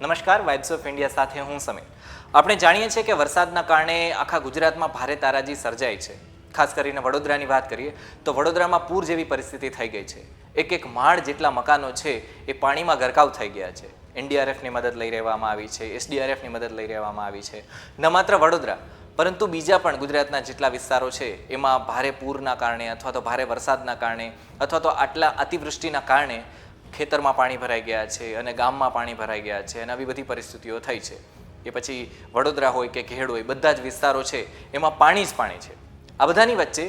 નમસ્કાર vibes of India સાથે હું સમીર. આપણે જાણીએ છીએ કે વરસાદના કારણે આખા ગુજરાતમાં ભારે તારાજી સર્જાઈ છે. ખાસ કરીને વડોદરાની વાત કરીએ, તો વડોદરામાં પૂર જેવી પરિસ્થિતિ થઈ ગઈ છે. એક એક માળ જેટલા મકાનો છે, એ પાણીમાં ગરકાવ થઈ ગયા છે. એનડીઆરએફની મદદ લઈ રહેવામાં આવી છે એસડીઆરએફની મદદ લઈ રહેવામાં આવી છે. ન માત્ર વડોદરા, પરંતુ બીજા પણ ગુજરાતના જેટલા વિસ્તારો છે, એમાં ભારે પૂરના કારણે અથવા તો ભારે વરસાદના કારણે અથવા તો આટલા અતિવૃષ્ટિના કારણે ખેતરમાં પાણી ભરાઈ ગયા છે અને ગામમાં પાણી ભરાઈ ગયા છે અને આવી બધી પરિસ્થિતિઓ થઈ છે. એ પછી વડોદરા હોય કે ઘેડ હોય, બધા જ વિસ્તારો છે, એમાં પાણી જ પાણી છે. આ બધાની વચ્ચે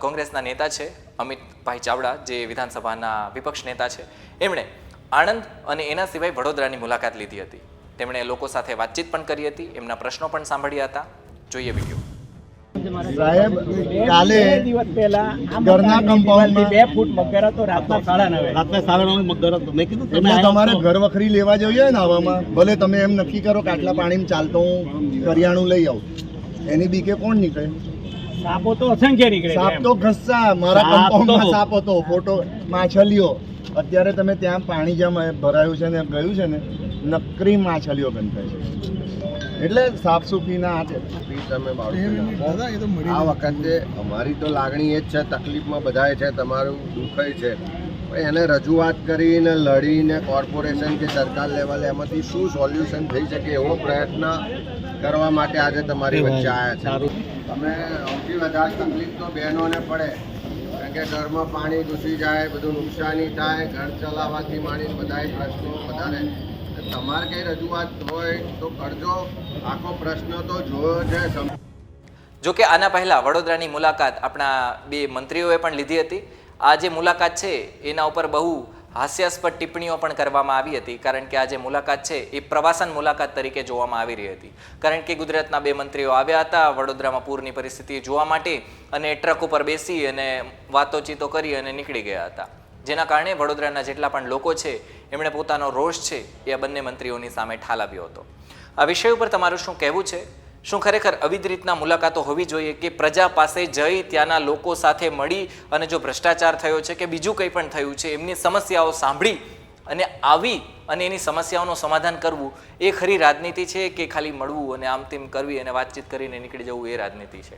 કોંગ્રેસના નેતા છે, અમિતભાઈ ચાવડા, જે વિધાનસભાના વિપક્ષ નેતા છે, એમણે આણંદ અને એના સિવાય વડોદરાની મુલાકાત લીધી હતી. તેમણે લોકો સાથે વાતચીત પણ કરી હતી, એમના પ્રશ્નો પણ સાંભળ્યા હતા. જોઈએ વીડિયો. સાહેબ કાલે બે દિવસ પહેલા આ ઘરના મકાનની compound માં- દિવાલથી બે ફૂટ મગર હતો રાતના સાડા નવે. રાત્રે સાડા નવ મગર હતો મેં કીધું તમે તમારે ઘર વખરી લેવા જોઈએ ને આવામાં? ભલે તમે એમ નક્કી કરો કે આટલા પાણીમાં ચાલતો હું કરિયાણું લઈ આવું. એની બીકે કોણ નીકળે? સાપો તો અસંખ્ય નીકળે સાપ તો ઘસા મારા સાપ કમ્પાઉન્ડમાં સાપ હતો ફોટો માછલીઓ. અત્યારે તમે ત્યાં પાણી જ્યાં ભરાયું છે ને ગયું છે ને નકરી માછલીઓ ગંધાય છે. એટલે સાફ સુફીના તમે આ વખતે અમારી તો લાગણી એ જ છે તકલીફમાં બધાય છે તમારું દુઃખય છે. પણ એને રજૂઆત કરીને લડીને કોર્પોરેશન કે સરકાર લેવલે એમાંથી શું સોલ્યુશન થઈ શકે એવો પ્રયત્ન કરવા માટે આજે તમારી વચ્ચે આવ્યા છે. તમે સૌથી વધારે તકલીફ તો બહેનોને પડે કારણ કે ઘરમાં પાણી ઘૂસી જાય બધું નુકસાની થાય ઘર ચલાવવાથી માંડીને બધાય પ્રશ્નો વધારે. તમારે કઈ રજૂઆત હોય તો કરજો. આખો પ્રશ્ન તો જોયો છે. જો કે આના પહેલા વડોદરાની મુલાકાત આપણા બે મંત્રીઓએ પણ લીધી હતી. આ જે મુલાકાત છે, એના ઉપર બહુ હાસ્યાસ્પદ ટિપ્પણીઓ પણ કરવામાં આવી હતી. કારણ કે આ જે મુલાકાત છે, એ પ્રવાસન મુલાકાત તરીકે જોવામાં આવી રહી હતી. કારણ કે ગુજરાતના બે મંત્રીઓ આવ્યા હતા, વડોદરામાં પૂરની પરિસ્થિતિ જોવા માટે અને ટ્રક ઉપર બેસી અને વાતોચીતો કરી અને નીકળી ગયા હતા. જેના કારણે વડોદરાના જેટલા પણ લોકો છે એમણે પોતાનો રોષ છે એ બંને મંત્રીઓની સામે ઠાલાવ્યો હતો. આ વિષય ઉપર તમારું શું કહેવું છે? શું ખરેખર અવિધ રીતના મુલાકાતો હોવી જોઈએ કે પ્રજા પાસે જઈ ત્યાંના લોકો સાથે મળી અને જો ભ્રષ્ટાચાર થયો છે કે બીજું કંઈ પણ થયું છે, એમની સમસ્યાઓ સાંભળી અને આવી અને એની સમસ્યાઓનું સમાધાન કરવું, એ ખરી રાજનીતિ છે કે ખાલી મળવું અને આમ તેમ કરવી અને વાતચીત કરીને નીકળી જવું એ રાજનીતિ છે?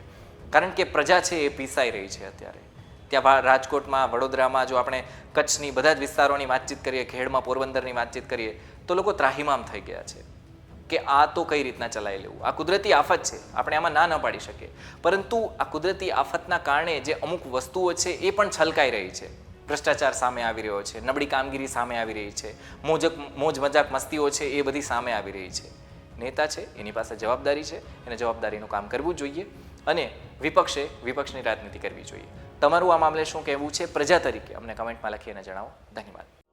કારણ કે પ્રજા છે એ પીસાઈ રહી છે અત્યારે. ત્યાં રાજકોટમાં, વડોદરામાં જો આપણે કચ્છની બધા જ વિસ્તારોની વાતચીત કરીએ, ખેડમાં, પોરબંદરની વાતચીત કરીએ, તો લોકો ત્રાહિમામ થઈ ગયા છે કે આ તો કઈ રીતના ચલાવી લેવું? આ કુદરતી આફત છે, આપણે આમાં ના ન પાડી શકીએ. પરંતુ આ કુદરતી આફતના કારણે જે અમુક વસ્તુઓ છે, એ પણ છલકાઈ રહી છે. ભ્રષ્ટાચાર સામે આવી રહ્યો છે, નબળી કામગીરી સામે આવી રહી છે, મોજક મોજ મજાક મસ્તીઓ છે, એ બધી સામે આવી રહી છે. નેતા છે, એની પાસે જવાબદારી છે, એને જવાબદારીનું કામ કરવું જોઈએ અને વિપક્ષે, વિપક્ષની રાજનીતિ કરવી જોઈએ. તમારું આ મામલે શું કહેવું છે? પ્રજા તરીકે અમને કમેન્ટમાં લખીને જણાવો. ધન્યવાદ.